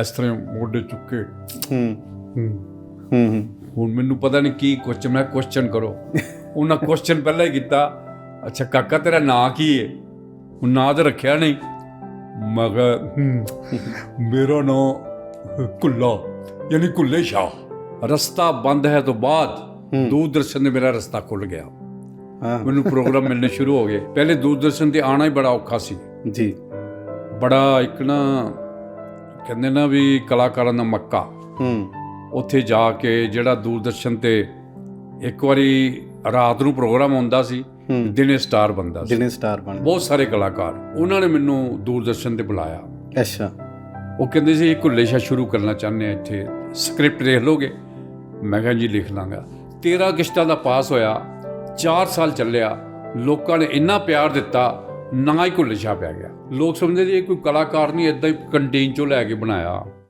ਇਸ ਤਰ੍ਹਾਂ ਮੋਢੇ ਚੁੱਕੇ। ਹੂੰ। ਹੂੰ। ਹੂੰ ਹੂੰ। ਹੁਣ ਮੈਨੂੰ ਪਤਾ ਨਹੀਂ ਕੀ ਕੁਐਸਚਨ ਮੈਂ ਕੁਐਸਚਨ ਕਰੋ। ਉਹਨਾਂ ਕੁਐਸਚਨ ਪਹਿਲਾਂ ਹੀ ਕੀਤਾ। ਅੱਛਾ ਕਾਕਾ ਤੇਰਾ ਨਾਂ ਕੀ ਹੈ ਹੁਣ ਨਾਂ ਤਾਂ ਰੱਖਿਆ ਨਹੀਂ। ਮੈਂ ਕਿਹਾ "ਹਮ, ਮੇਰਾ ਨਾਂ ਕੁੱਲਾ ਯਾਨੀ ਕੁੱਲੇ ਸ਼ਾਹ। ਰਸਤਾ ਬੰਦ ਹੈ ਤੋਂ ਬਾਅਦ ਦੂਰਦਰਸ਼ਨ ਨੇ ਮੇਰਾ ਰਸਤਾ ਖੁੱਲ ਗਿਆ। ਮੈਨੂੰ ਪ੍ਰੋਗਰਾਮ ਮਿਲਣੇ ਸ਼ੁਰੂ ਹੋ ਗਏ। ਪਹਿਲੇ ਦੂਰਦਰਸ਼ਨ ਤੇ ਆਣਾ ਹੀ ਬੜਾ ਔਖਾ ਸੀ। ਜੀ। ਬੜਾ ਇੱਕ ਨਾ ਕਹਿੰਦੇ ਨਾ ਵੀ ਕਲਾਕਾਰਾਂ ਦਾ ਮੱਕਾ। ਹੂੰ। ਉੱਥੇ ਜਾ ਕੇ ਜਿਹੜਾ ਦੂਰਦਰਸ਼ਨ ਤੇ ਇੱਕ ਵਾਰੀ ਰਾਤ ਨੂੰ ਪ੍ਰੋਗਰਾਮ ਹੁੰਦਾ ਸੀ ਦਿਨੇ ਸਟਾਰ ਬੰਦਾ ਸੀ। ਦਿਨੇ ਸਟਾਰ ਬਣ। ਬਹੁਤ ਸਾਰੇ ਕਲਾਕਾਰ ਉਹਨਾਂ ਨੇ ਮੈਨੂੰ ਦੂਰਦਰਸ਼ਨ ਤੇ ਬੁਲਾਇਆ। ਅੱਛਾ। ਉਹ ਕਹਿੰਦੇ ਸੀ ਕੁੱਲੇ ਸ਼ਾ ਸ਼ੁਰੂ ਕਰਨਾ ਚਾਹੁੰਦੇ ਆ ਇੱਥੇ ਸਕ੍ਰਿਪਟ ਦੇਖ ਲੋਗੇ? ਮੈਂ ਕਿਹਾ ਜੀ ਲਿਖ ਲਾਂਗਾ। 13 ਕਿਸ਼ਤਾਂ ਦਾ ਪਾਸ ਹੋਇਆ 4 ਸਾਲ ਚੱਲਿਆ ਲੋਕਾਂ ਨੇ ਇੰਨਾ ਪਿਆਰ ਦਿੱਤਾ ਨਾ ਹੀ ਕੁੱਲੇ ਸ਼ਾ ਪੈ ਗਿਆ। ਲੋਕ ਸਮਝਦੇ ਜੀ ਇਹ ਕੋਈ ਕਲਾਕਾਰ ਨਹੀਂ ਇਦਾਂ ਹੀ ਕੰਟੀਨ ਚੋਂ ਲੈ ਕੇ ਬਣਾਇਆ।